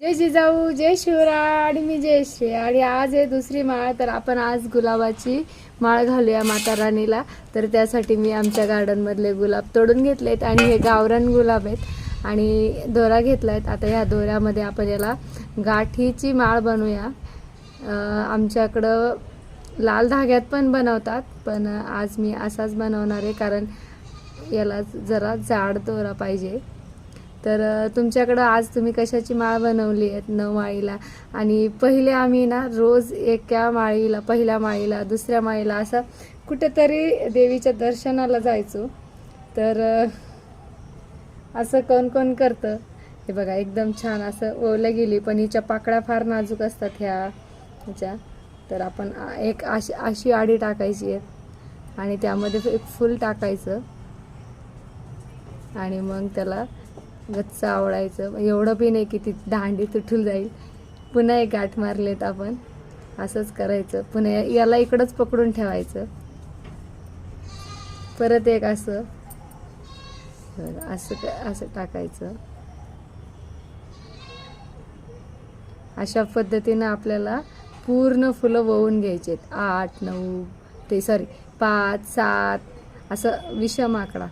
जय जिजाऊ जय शिवराय आणि मी जयश्री आणि आज आहे दुसरी माळ तर आपण आज गुलाबाची माळ घालूया माता राणीला. तर त्यासाठी मी आमच्या गार्डनमधले गुलाब तोडून घेतलेत आणि हे गावरान गुलाब आहेत. आणि दोरा घेतला आहेत आता ह्या दोऱ्यामध्ये आपण याला गाठीची माळ बनवूया. आमच्याकडं लाल धाग्यात पण बनवतात पण आज मी असाच बनवणार आहे कारण याला जरा जाड दोरा पाहिजे. तर तुमच्याकडं आज तुम्ही कशाची माळ बनवली आहेत नऊ माळीला? आणि पहिले आम्ही ना रोज एका माळीला पहिल्या माळीला दुसऱ्या माळीला असं कुठेतरी देवीच्या दर्शनाला जायचो. तर असं कोण कोण करतं? हे बघा एकदम छान असं ओवलं गेली पण हिच्या पाकळ्या फार नाजूक असतात ह्या. ह्याच्या तर आपण एक अशी अशी आडी टाकायची आहे. आणि त्यामध्ये एक फुल टाकायचं. आणि मग त्याला गच्च आवडायचं एवढं बी नाही की ती दांडी तुटून जाईल. पुन्हा एक गाठ मारलेत आपण. असंच करायचं. पुन्हा या- याला इकडंच पकडून ठेवायचं. परत एक असं. बरं, असं क- असं टाकायचं. अशा पद्धतीनं आपल्याला पूर्ण फुलं वळून घ्यायचे आठ नऊ ते सॉरी पाच सात असं विषम आकडा.